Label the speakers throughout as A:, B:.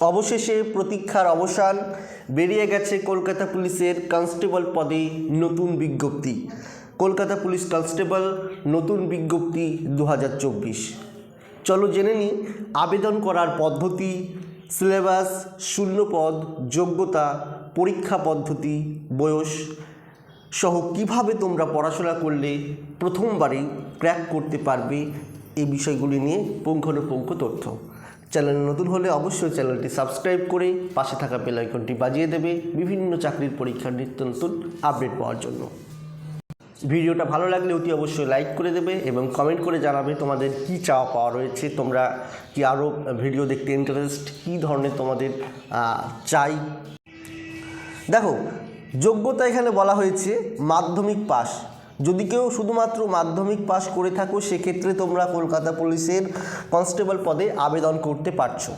A: অবশেষে প্রতীক্ষার অবসান, বেরিয়ে গেছে কলকাতা পুলিশের কনস্টেবল পদে নতুন বিজ্ঞপ্তি। কলকাতা পুলিশ কনস্টেবল, নতুন বিজ্ঞপ্তি দু হাজার চব্বিশ। চলো জেনে নিই আবেদন করার পদ্ধতি, সিলেবাস, শূন্যপদ, যোগ্যতা, পরীক্ষা পদ্ধতি, বয়স সহ কীভাবে তোমরা পড়াশোনা করলে প্রথমবারেই ক্র্যাক করতে পারবে এই বিষয়গুলি নিয়ে পুঙ্খানুপুঙ্খ তথ্য। চ্যানেল নতুন হলে অবশ্যই চ্যানেলটি সাবস্ক্রাইব করে পাশে থাকা বেল আইকনটি বাজিয়ে দেবে বিভিন্ন চাকরির পরীক্ষার নিত্য নতুন আপডেট পাওয়ার জন্য। ভিডিওটা ভালো লাগলে অতি অবশ্যই লাইক করে দেবে এবং কমেন্ট করে জানাবে তোমাদের কি চাওয়া পাওয়া রয়েছে, তোমরা কি আরও ভিডিও দেখতে ইন্টারেস্ট কী ধরনের তোমাদের চাই। দেখো, যোগ্যতা এখানে বলা হয়েছে মাধ্যমিক পাস যদি কেউ শুধুমাত্র মাধ্যমিক পাশ করে থাকো, সেক্ষেত্রে তোমরা কলকাতা পুলিশের কনস্টেবল পদে আবেদন করতে পারছ।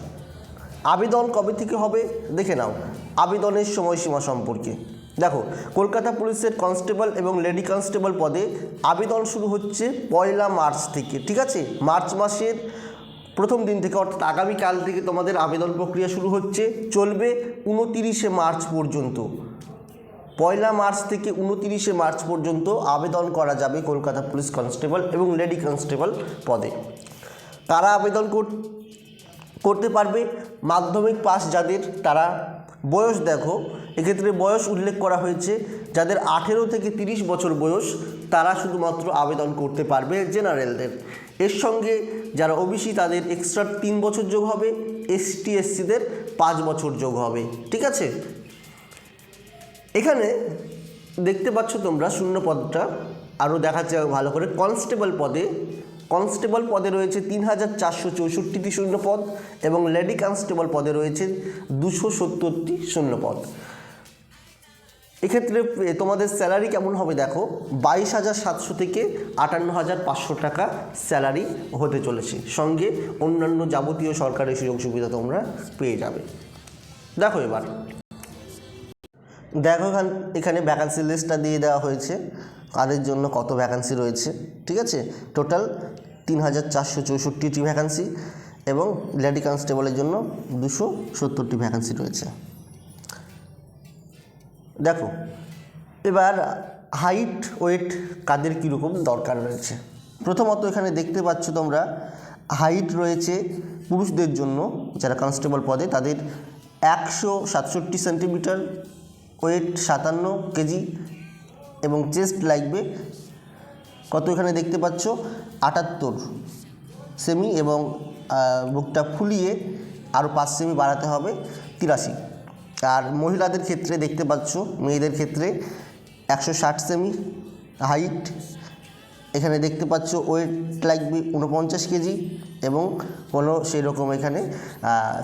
A: আবেদন কবে থেকে হবে? দেখে নাও। আবেদনের সময়সীমা সম্পর্কে। দেখো, কলকাতা পুলিশের কনস্টেবল এবং লেডি কনস্টেবল পদে আবেদন শুরু হচ্ছে পয়লা মার্চ থেকে, ঠিক আছে? মার্চ মাসের প্রথম দিন থেকে, অর্থাৎ আগামীকাল থেকে তোমাদের আবেদন প্রক্রিয়া শুরু হচ্ছে। চলবে উনতিরিশে মার্চ পর্যন্ত। পয়লা মার্চ থেকে উনতিরিশে মার্চ পর্যন্ত আবেদন করা যাবে কলকাতা পুলিশ কনস্টেবল এবং লেডি কনস্টেবল পদে। কারা আবেদন কর- করতে পারবে। মাধ্যমিক পাস যাদের, তারা বয়স দেখো, এক্ষেত্রে বয়স উল্লেখ করা হয়েছে। যাদের আঠেরো থেকে তিরিশ বছর বয়স, তারা শুধুমাত্র আবেদন করতে পারবে জেনারেলদের। এর সঙ্গে যারা ওবিসি, তাদের এক্সট্রা তিন বছর যোগ হবে। এসটি এসসিদের পাঁচ বছর যোগ হবে। ঠিক আছে? এখানে দেখতে পাচ্ছ তোমরা শূন্য পদটা। আরও দেখাচ্ছে ভালো করে। কনস্টেবল পদে কনস্টেবল পদে রয়েছে তিন হাজার চারশো চৌষট্টিটি শূন্য পদ এবং লেডি কনস্টেবল পদে রয়েছে দুশো সত্তরটি শূন্য পদ। এক্ষেত্রে তোমাদের স্যালারি কেমন হবে দেখো? বাইশ হাজার সাতশো থেকে আটান্ন হাজার পাঁচশো টাকা স্যালারি হতে চলেছে। সঙ্গে অন্যান্য যাবতীয় সরকারি সুযোগ সুবিধা তোমরা পেয়ে যাবে। দেখো এবার। দেখো এখান ভ্যাকান্সি লিস্টটা দিয়ে দেওয়া হয়েছে। কাদের জন্য কত ভ্যাকান্সি রয়েছে, ঠিক আছে? টোটাল তিন হাজার চারশো চৌষট্টিটি ভ্যাকান্সি এবং লেডি কনস্টেবলের জন্য দুশো সত্তরটি ভ্যাকান্সি রয়েছে। দেখো, এবার হাইট ওয়েট কাদের কীরকম দরকার রয়েছে? প্রথমত এখানে দেখতে পাচ্ছ তোমরা হাইট রয়েছে পুরুষদের জন্য, যারা কনস্টেবল পদে, তাদের একশো সাতষট্টি সেন্টিমিটার ওয়েট সাতান্ন কেজি এবং চেস্ট লাগবে। কত এখানে দেখতে পাচ্ছ? আটাত্তর সেমি এবং বুকটা ফুলিয়ে আরও পাঁচ সেমি বাড়াতে হবে তিরাশি। আর মহিলাদের ক্ষেত্রে দেখতে পাচ্ছ, মেয়েদের ক্ষেত্রে একশো ষাট সেমি হাইট। এখানে দেখতে পাচ্ছ, ওয়েট লাগবে উনপঞ্চাশ কেজি এবং কোনো সেই রকম এখানে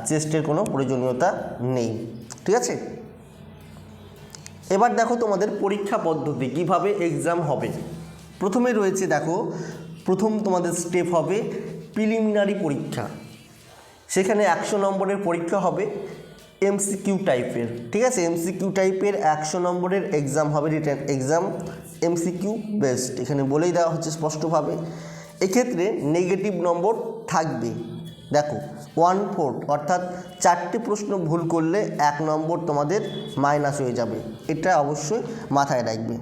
A: চেস্টের কোনো প্রয়োজনীয়তা নেই। ঠিক আছে? এবার দেখো তোমাদের পরীক্ষা পদ্ধতি, কীভাবে এক্সাম হবে। প্রথমে রয়েছে দেখো, প্রথম তোমাদের স্টেপ হবে প্রিলিমিনারি পরীক্ষা। সেখানে একশো নম্বরের পরীক্ষা হবে এমসিকিউ টাইপের ঠিক আছে? এমসিকিউ টাইপের একশো নম্বরের এক্সাম হবে রিটার্ন এক্সাম এমসিকিউ বেস্ট এখানে বলেই দেওয়া হচ্ছে স্পষ্টভাবে। এক্ষেত্রে নেগেটিভ নম্বর থাকবে। দেখো ওয়ান ফোর্থ অর্থাৎ চারটে প্রশ্ন ভুল করলে এক নম্বর তোমাদের মাইনাস হয়ে যাবে। এটা অবশ্যই মাথায় রাখবে।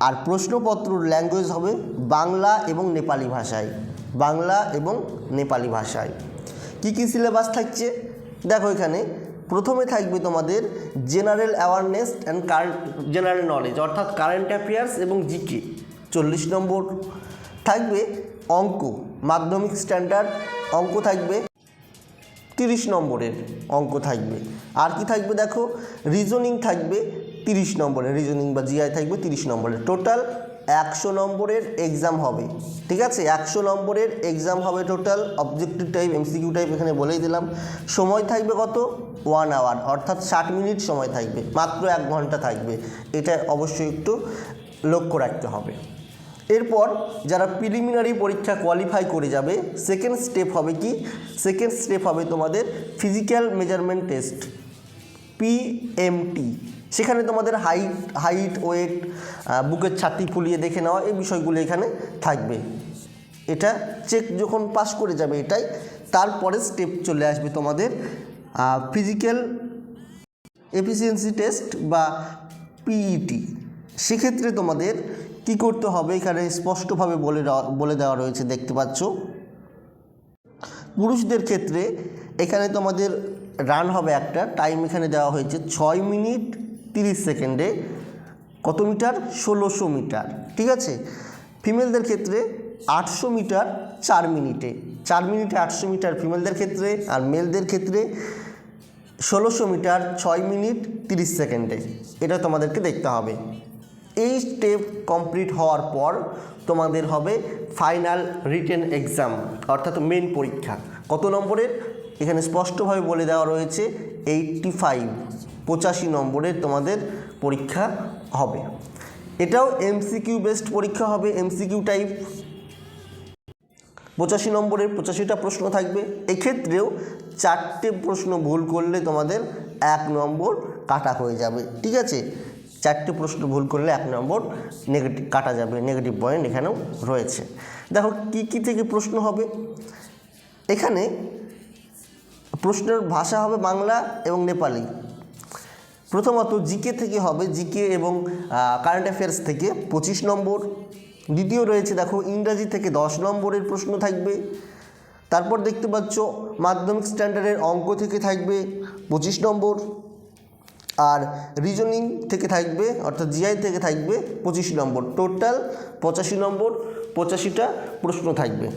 A: আর প্রশ্নপত্রর ল্যাঙ্গুয়েজ হবে বাংলা এবং নেপালি ভাষায়। বাংলা এবং নেপালি ভাষায়। কী কী সিলেবাস থাকছে? দেখো এখানে, প্রথমে থাকবে তোমাদের general awareness and current general knowledge অর্থাৎ কারেন্ট অ্যাফেয়ার্স এবং জিকে চল্লিশ নম্বর। থাকবে অঙ্ক, মাধ্যমিক স্ট্যান্ডার্ড অঙ্ক থাকবে। তিরিশ নম্বরের অঙ্ক থাকবে। আর কি থাকবে দেখো? রিজনিং থাকবে তিরিশ নম্বরের। রিজনিং বা জিআই থাকবে তিরিশ নম্বরের। টোটাল একশো নম্বরের এক্সাম হবে। ঠিক আছে? একশো নম্বরের এক্সাম হবে total objective type MCQ type এখানে বলেই দিলাম। সময় থাকবে কত? ওয়ান আওয়ার অর্থাৎ ষাট মিনিট সময় থাকবে। মাত্র এক ঘণ্টা থাকবে। এটা অবশ্যই একটু লক্ষ্য রাখতে হবে। এরপর যারা প্রিলিমিনারি পরীক্ষা কোয়ালিফাই করে যাবে সেকেন্ড স্টেপ হবে কি? সেকেন্ড স্টেপ হবে তোমাদের ফিজিক্যাল মেজারমেন্ট টেস্ট পিএমটি সেখানে তোমাদের হাইট হাইট ওয়েট বুকের ছাতি ফুলিয়ে দেখে নেওয়া, এই বিষয়গুলো এখানে থাকবে। এটা চেক যখন পাস করে যাবে এটাই, তারপরে স্টেপ চলে আসবে তোমাদের ফিজিক্যাল এফিসিয়েন্সি টেস্ট বা পিইটি সেক্ষেত্রে তোমাদের কি করতে হবে? এখানে স্পষ্টভাবে বলে বলে দেওয়া রয়েছে, দেখতে পাচ্ছ। পুরুষদের ক্ষেত্রে এখানে তোমাদের রান হবে একটা টাইম এখানে দেওয়া হয়েছে ছয় মিনিট তিরিশ সেকেন্ডে কত মিটার? ষোলোশো মিটার, ঠিক আছে? ফিমেলদের ক্ষেত্রে আটশো মিটার চার মিনিটে চার মিনিটে আটশো মিটার ফিমেলদের ক্ষেত্রে আর মেলদের ক্ষেত্রে ষোলোশো মিটার ছয় মিনিট তিরিশ সেকেন্ডে এটা তোমাদেরকে দেখতে হবে। এই স্টেপ কমপ্লিট হওয়ার পর তোমাদের হবে ফাইনাল রিটেন এক্সাম অর্থাৎ মেন পরীক্ষা। কত নম্বরের? এখানে স্পষ্টভাবে বলে দেওয়া রয়েছে এইটটি ফাইভ পঁচাশি নম্বরের তোমাদের পরীক্ষা হবে। এটাও এমসিকিউ বেসড পরীক্ষা হবে এমসিকিউ টাইপ পঁচাশি নম্বরের পঁচাশিটা প্রশ্ন থাকবে। এক্ষেত্রেও চারটে প্রশ্ন ভুল করলে তোমাদের এক নম্বর কাটা হয়ে যাবে। ঠিক আছে? চারটে প্রশ্ন ভুল করলে এক নম্বর নেগেটিভ কাটা যাবে নেগেটিভ পয়েন্ট এখানেও রয়েছে। দেখো, কি কি থেকে প্রশ্ন হবে? এখানে প্রশ্নের ভাষা হবে বাংলা এবং নেপালি। প্রথমত জিকে থেকে হবে জিকে এবং কারেন্ট অ্যাফেয়ার্স থেকে পঁচিশ নম্বর। দ্বিতীয় রয়েছে, দেখো, ইংরাজি থেকে দশ নম্বরের প্রশ্ন থাকবে। তারপর দেখতে পাচ্ছ, মাধ্যমিক স্ট্যান্ডার্ডের অঙ্ক থেকে থাকবে পঁচিশ নম্বর। আর রিজনিং থেকে থাকবে, অর্থাৎ জিআই থেকে থাকবে পঁচিশ নম্বর। টোটাল পঁচাশি নম্বর, পঁচাশিটা প্রশ্ন থাকবে।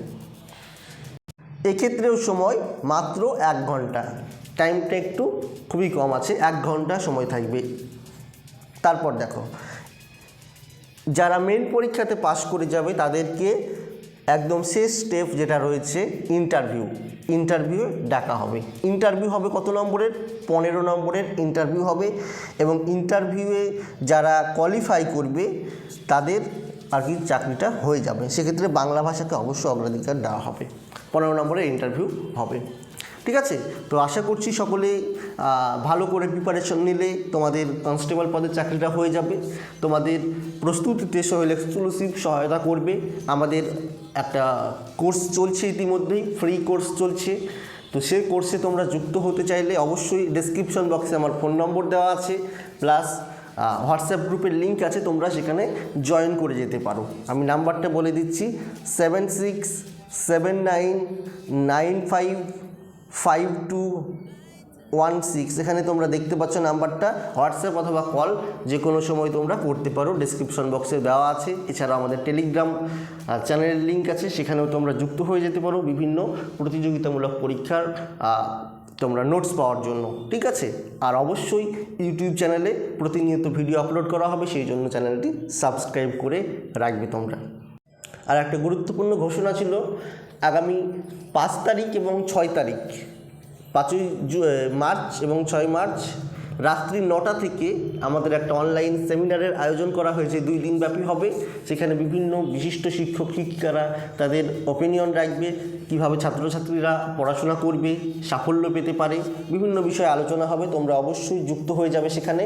A: এক্ষেত্রেও সময় মাত্র এক ঘণ্টা। টাইমটা একটু খুবই কম আছে, এক ঘণ্টা সময় থাকবে। তারপর দেখো, যারা মেন পরীক্ষাতে পাশ করে যাবে তাদেরকে একদম শেষ স্টেপ যেটা রয়েছে ইন্টারভিউ ইন্টারভিউ ডাকা হবে। ইন্টারভিউ হবে কত নম্বরের? পনেরো নম্বরের ইন্টারভিউ হবে এবং ইন্টারভিউয়ে যারা কোয়ালিফাই করবে, তাদের আর কি চাকরিটা হয়ে যাবে। সেক্ষেত্রে বাংলা ভাষাকে অবশ্যই অগ্রাধিকার দেওয়া হবে। পনেরো নম্বরের ইন্টারভিউ হবে। ঠিক আছে? তো আশা করছি সকলে ভালো করে প্রিপারেশন নিলে তোমাদের কনস্টেবল পদের চাকরিটা হয়ে যাবে। তোমাদের প্রস্তুতিতে সোহেল এক্সক্লুসিভ সহায়তা করবে। আমাদের একটা কোর্স চলছে ইতিমধ্যেই ফ্রি কোর্স চলছে। তো সেই কোর্সে তোমরা যুক্ত হতে চাইলে অবশ্যই ডেসক্রিপশন বক্সে আমার ফোন নম্বর দেওয়া আছে। প্লাস হোয়াটসঅ্যাপ গ্রুপের লিঙ্ক আছে, তোমরা সেখানে জয়েন করে যেতে পারো। আমি নাম্বারটা বলে দিচ্ছি seven six seven nine nine five five two one six এখানে তোমরা দেখতে পাচ্ছ নাম্বারটা, হোয়াটসঅ্যাপ অথবা কল যে কোনো সময় তোমরা করতে পারো। ডিসক্রিপশন বক্সে দেওয়া আছে। এছাড়া আমাদের টেলিগ্রাম চ্যানেলের লিঙ্ক আছে। সেখানেও তোমরা যুক্ত হয়ে যেতে পারো বিভিন্ন প্রতিযোগিতামূলক পরীক্ষার তোমরা নোটস পাওয়ার জন্য। ঠিক আছে? আর অবশ্যই ইউটিউব চ্যানেলে প্রতিনিয়ত ভিডিও আপলোড করা হবে। সেই জন্য চ্যানেলটি সাবস্ক্রাইব করে রাখবে তোমরা। আর একটা গুরুত্বপূর্ণ ঘোষণা ছিল আগামী পাঁচ তারিখ এবং ছয় তারিখ পাঁচই মার্চ এবং ছয় মার্চ রাত্রি নটা থেকে আমাদের একটা অনলাইন সেমিনারের আয়োজন করা হয়েছে। দুই দিন ব্যাপী হবে। সেখানে বিভিন্ন বিশিষ্ট শিক্ষক, শিক্ষিকারা তাদের ওপিনিয়ন রাখবে। কীভাবে ছাত্রছাত্রীরা পড়াশোনা করবে, সাফল্য পেতে পারে, বিভিন্ন বিষয়ে আলোচনা হবে। তোমরা অবশ্যই যুক্ত হয়ে যাবে সেখানে।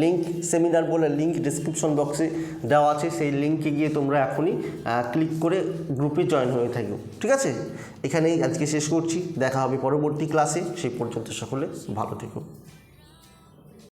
A: লিঙ্ক সেমিনার বলে লিঙ্ক ডিসক্রিপশন বক্সে দেওয়া আছে। সেই লিঙ্কে গিয়ে তোমরা এখনই ক্লিক করে গ্রুপে জয়েন হয়ে থাকো ঠিক আছে? এখানেই আজকে শেষ করছি। দেখা হবে পরবর্তী ক্লাসে সেই পর্যন্ত সকলে ভালো থেকো।